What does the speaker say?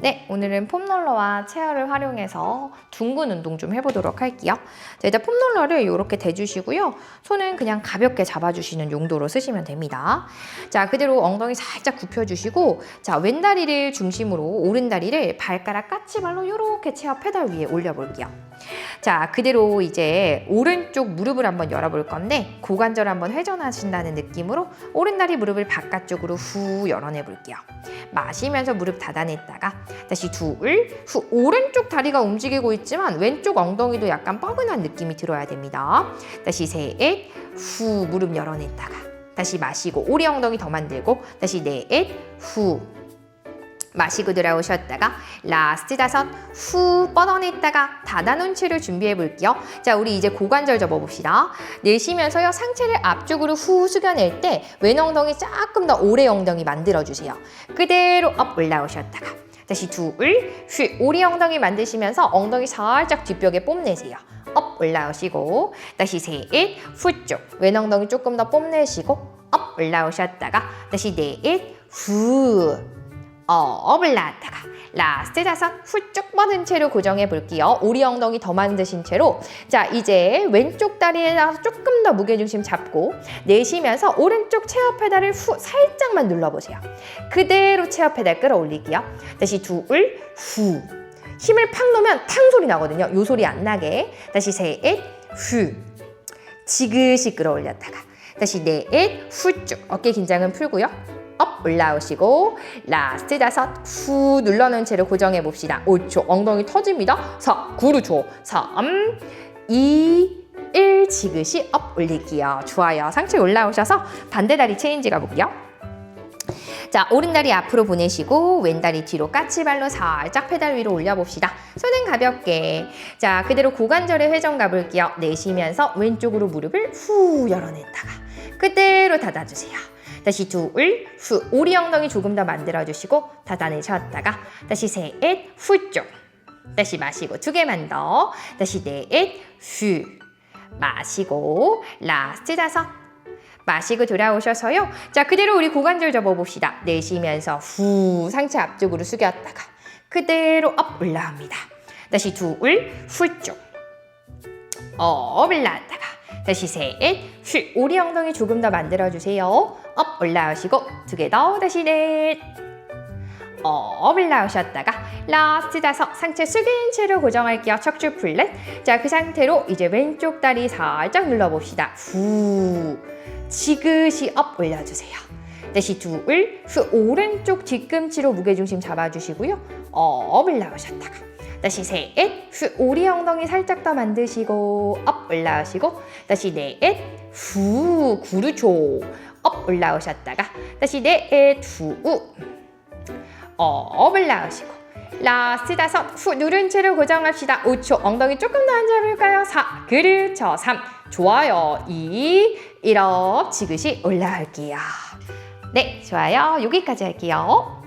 네, 오늘은 폼롤러와 체어를 활용해서 둥근 운동 좀 해보도록 할게요. 자, 일단 폼롤러를 이렇게 대주시고요. 손은 그냥 가볍게 잡아주시는 용도로 쓰시면 됩니다. 자, 그대로 엉덩이 살짝 굽혀주시고, 자, 왼다리를 중심으로 오른다리를 발가락 까치발로 이렇게 체어 페달 위에 올려볼게요. 자, 그대로 이제 오른쪽 무릎을 한번 열어볼 건데, 고관절 한번 회전하신다는 느낌으로 오른다리 무릎을 바깥쪽으로 후 열어내 볼게요. 마시면서 무릎 닫아냈다가 다시 둘, 후 오른쪽 다리가 움직이고 있지만 왼쪽 엉덩이도 약간 뻐근한 느낌이 들어야 됩니다. 다시 셋, 후 무릎 열어냈다가 다시 마시고 오리 엉덩이 더 만들고 다시 넷, 후 마시고 들어오셨다가 라스트 다섯 후 뻗어냈다가 닫아놓은 채로 준비해 볼게요. 자, 우리 이제 고관절 접어봅시다. 내쉬면서요 상체를 앞쪽으로 후 숙여낼 때 왼엉덩이 조금 더 오래 엉덩이 만들어주세요. 그대로 업 올라오셨다가 다시 둘, 후 오리 엉덩이 만드시면서 엉덩이 살짝 뒷벽에 뽐내세요. 업 올라오시고 다시 셋, 후쪽 왼엉덩이 조금 더 뽐내시고 업 올라오셨다가 다시 넷, 후 업 올라왔다가 라스트 다섯 훌쩍 뻗은 채로 고정해 볼게요. 오리 엉덩이 더 만드신 채로 자 이제 왼쪽 다리에다 조금 더 무게중심 잡고 내쉬면서 오른쪽 체어 페달을 후 살짝만 눌러보세요. 그대로 체어 페달 끌어올릴게요. 다시 둘, 후 힘을 팍 놓으면 탕 소리 나거든요. 요 소리 안 나게 다시 셋, 후 지그시 끌어올렸다가 다시 넷, 후쭉 어깨 긴장은 풀고요. 업 올라오시고 라스트 다섯 후 눌러놓은 채로 고정해 봅시다. 5초 엉덩이 터집니다. 4, 9로 줘. 3, 2, 1 지그시 업 올릴게요. 좋아요. 상체 올라오셔서 반대 다리 체인지 가볼게요. 자, 오른다리 앞으로 보내시고 왼다리 뒤로 까치발로 살짝 페달 위로 올려봅시다. 손은 가볍게. 자, 그대로 고관절의 회전 가볼게요. 내쉬면서 왼쪽으로 무릎을 후 열어냈다가 그대로 닫아주세요. 다시 둘, 후, 오리 엉덩이 조금 더 만들어주시고 닫아내셨다가 다시 셋, 후 쪽. 다시 마시고 두 개만 더. 다시 넷, 후. 마시고 라스트 다섯. 마시고 돌아오셔서요. 자, 그대로 우리 고관절 접어봅시다. 내쉬면서 후 상체 앞쪽으로 숙였다가 그대로 업 올라옵니다. 다시 둘, 후 쪽. 업 올라왔다가 다시 셋, 후 오리 엉덩이 조금 더 만들어주세요. 업 올라오시고 두 개 더 다시 넷. 업 올라오셨다가 라스트 다섯 상체 숙인 채로 고정할게요. 척추 플랫. 자, 그 상태로 이제 왼쪽 다리 살짝 눌러봅시다. 후. 지그시 업 올려주세요. 다시 둘, 후 오른쪽 뒤꿈치로 무게중심 잡아주시고요. 업 올라오셨다가 다시 셋, 후 오리 엉덩이 살짝 더 만드시고 업 올라오시고 다시 넷, 후 구르초 업 올라오셨다가 다시 넷, 후업 올라오시고 라스트 다섯 후 누른 채로 고정합시다. 5초 엉덩이 조금 더 앉아볼까요? 4 그렇죠 3 좋아요. 2 1업 지그시 올라올게요 네 좋아요. 여기까지 할게요